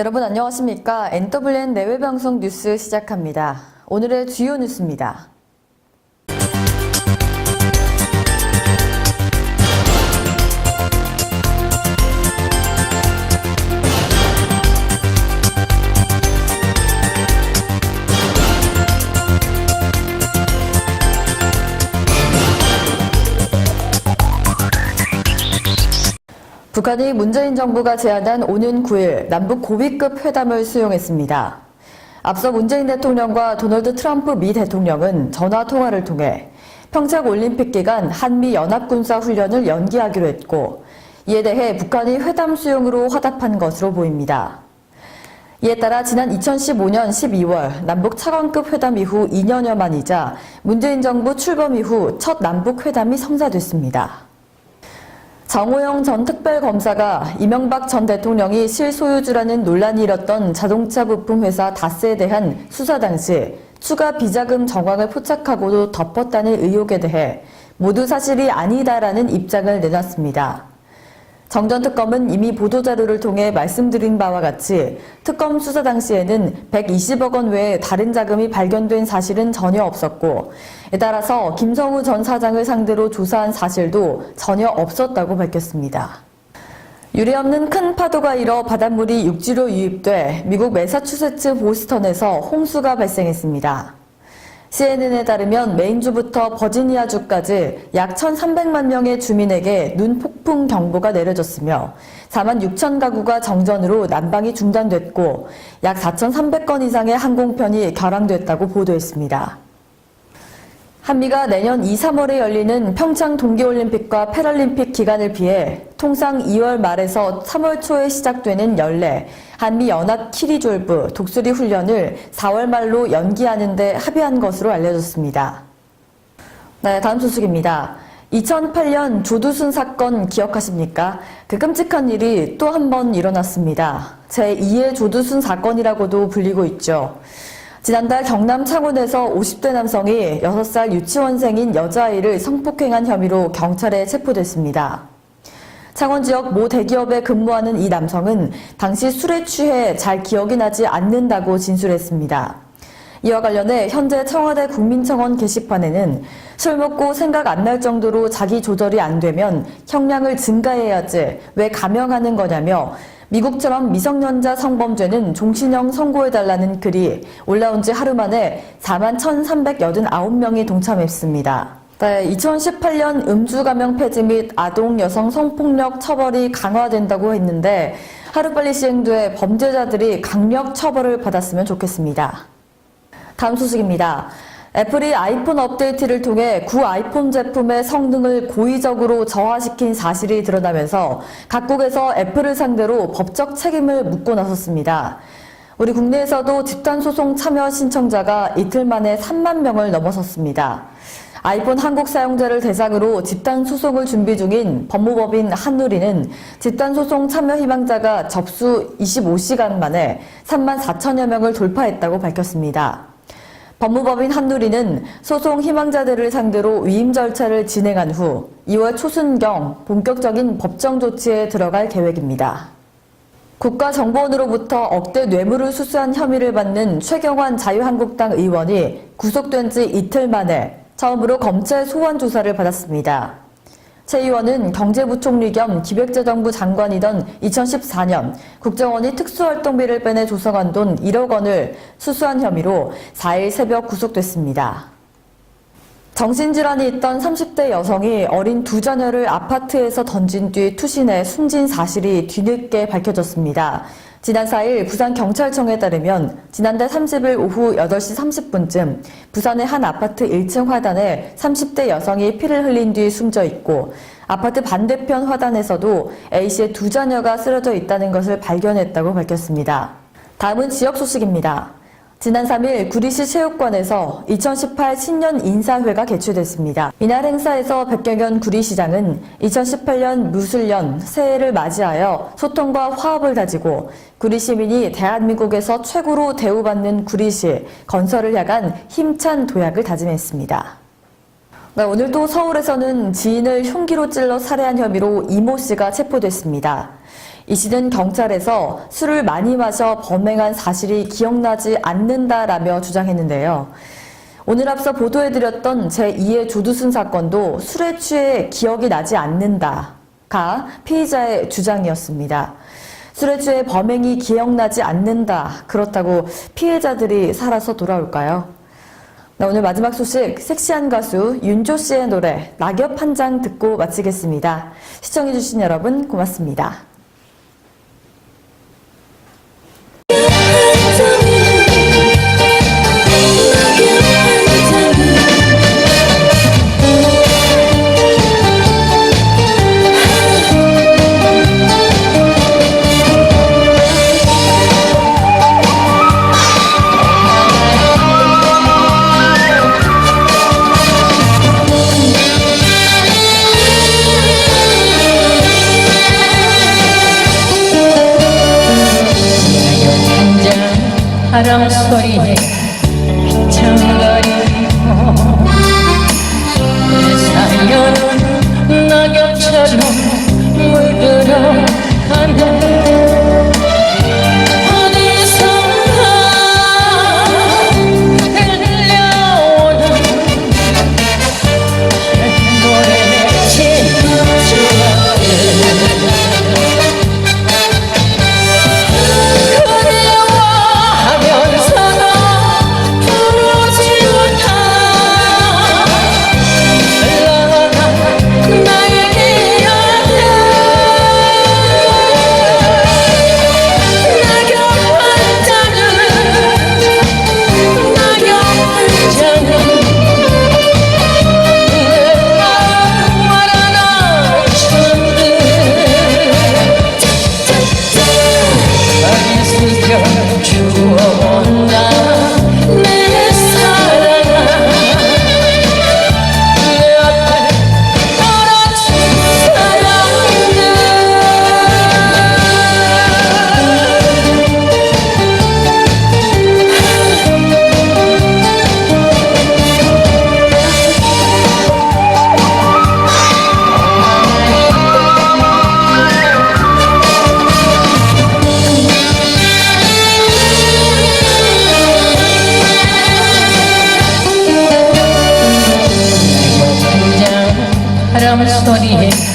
여러분 안녕하십니까? NWN 내외방송 뉴스 시작합니다. 오늘의 주요 뉴스입니다. 북한이 문재인 정부가 제안한 오는 9일 남북 고위급 회담을 수용했습니다. 앞서 문재인 대통령과 도널드 트럼프 미 대통령은 전화 통화를 통해 평창 올림픽 기간 한미 연합군사 훈련을 연기하기로 했고 이에 대해 북한이 회담 수용으로 화답한 것으로 보입니다. 이에 따라 지난 2015년 12월 남북 차관급 회담 이후 2년여 만이자 문재인 정부 출범 이후 첫 남북 회담이 성사됐습니다. 정호영 전 특별검사가 이명박 전 대통령이 실소유주라는 논란이 일었던 자동차 부품 회사 다스에 대한 수사 당시 추가 비자금 정황을 포착하고도 덮었다는 의혹에 대해 모두 사실이 아니다라는 입장을 내놨습니다. 정 전 특검은 이미 보도자료를 통해 말씀드린 바와 같이 특검 수사 당시에는 120억 원 외에 다른 자금이 발견된 사실은 전혀 없었고 따라서 김성우 전 사장을 상대로 조사한 사실도 전혀 없었다고 밝혔습니다. 유례없는 큰 파도가 일어 바닷물이 육지로 유입돼 미국 매사추세츠 보스턴에서 홍수가 발생했습니다. CNN에 따르면 메인주부터 버지니아주까지 약 1,300만 명의 주민에게 눈 폭풍 경보가 내려졌으며 4만 6천 가구가 정전으로 난방이 중단됐고 약 4,300건 이상의 항공편이 결항됐다고 보도했습니다. 한미가 내년 2, 3월에 열리는 평창 동계올림픽과 패럴림픽 기간을 피해 통상 2월 말에서 3월 초에 시작되는 연례 한미 연합 키리졸브 독수리 훈련을 4월 말로 연기하는 데 합의한 것으로 알려졌습니다. 네, 다음 소식입니다. 2008년 조두순 사건 기억하십니까? 그 끔찍한 일이 또 한 번 일어났습니다. 제2의 조두순 사건이라고도 불리고 있죠. 지난달 경남 창원에서 50대 남성이 6살 유치원생인 여자아이를 성폭행한 혐의로 경찰에 체포됐습니다. 창원 지역 모 대기업에 근무하는 이 남성은 당시 술에 취해 잘 기억이 나지 않는다고 진술했습니다. 이와 관련해 현재 청와대 국민청원 게시판에는 술 먹고 생각 안 날 정도로 자기 조절이 안 되면 형량을 증가해야지 왜 감형하는 거냐며 미국처럼 미성년자 성범죄는 종신형 선고해달라는 글이 올라온 지 하루 만에 4만 1,389명이 동참했습니다. 네, 2018년 음주 감형 폐지 및 아동 여성 성폭력 처벌이 강화된다고 했는데 하루빨리 시행돼 범죄자들이 강력 처벌을 받았으면 좋겠습니다. 다음 소식입니다. 애플이 아이폰 업데이트를 통해 구 아이폰 제품의 성능을 고의적으로 저하시킨 사실이 드러나면서 각국에서 애플을 상대로 법적 책임을 묻고 나섰습니다. 우리 국내에서도 집단소송 참여 신청자가 이틀 만에 3만 명을 넘어섰습니다. 아이폰 한국 사용자를 대상으로 집단 소송을 준비 중인 법무법인 한누리는 집단 소송 참여 희망자가 접수 25시간 만에 3만 4천여 명을 돌파했다고 밝혔습니다. 법무법인 한누리는 소송 희망자들을 상대로 위임 절차를 진행한 후 2월 초순경 본격적인 법정 조치에 들어갈 계획입니다. 국가정보원으로부터 억대 뇌물을 수수한 혐의를 받는 최경환 자유한국당 의원이 구속된 지 이틀 만에 처음으로 검찰 소환 조사를 받았습니다. 최 의원은 경제부총리 겸 기획재정부 장관이던 2014년 국정원이 특수활동비를 빼내 조성한 돈 1억 원을 수수한 혐의로 4일 새벽 구속됐습니다. 정신질환이 있던 30대 여성이 어린 두 자녀를 아파트에서 던진 뒤 투신해 숨진 사실이 뒤늦게 밝혀졌습니다. 지난 4일 부산경찰청에 따르면 지난달 30일 오후 8시 30분쯤 부산의 한 아파트 1층 화단에 30대 여성이 피를 흘린 뒤 숨져 있고 아파트 반대편 화단에서도 A씨의 두 자녀가 쓰러져 있다는 것을 발견했다고 밝혔습니다. 다음은 지역 소식입니다. 지난 3일 구리시 체육관에서 2018 신년 인사회가 개최됐습니다. 이날 행사에서 백경현 구리시장은 2018년 무술년 새해를 맞이하여 소통과 화합을 다지고 구리 시민이 대한민국에서 최고로 대우받는 구리시 건설을 향한 힘찬 도약을 다짐했습니다. 네, 오늘 또 서울에서는 지인을 흉기로 찔러 살해한 혐의로 이모 씨가 체포됐습니다. 이 씨는 경찰에서 술을 많이 마셔 범행한 사실이 기억나지 않는다라며 주장했는데요. 오늘 앞서 보도해드렸던 제2의 조두순 사건도 술에 취해 기억이 나지 않는다가 피의자의 주장이었습니다. 술에 취해 범행이 기억나지 않는다. 그렇다고 피해자들이 살아서 돌아올까요? 네, 오늘 마지막 소식 섹시한 가수 윤조 씨의 노래 낙엽 한 장 듣고 마치겠습니다. 시청해주신 여러분 고맙습니다. 바람 소리에 휘청거리고 내 사연은 낙엽처럼 물들어 사랑들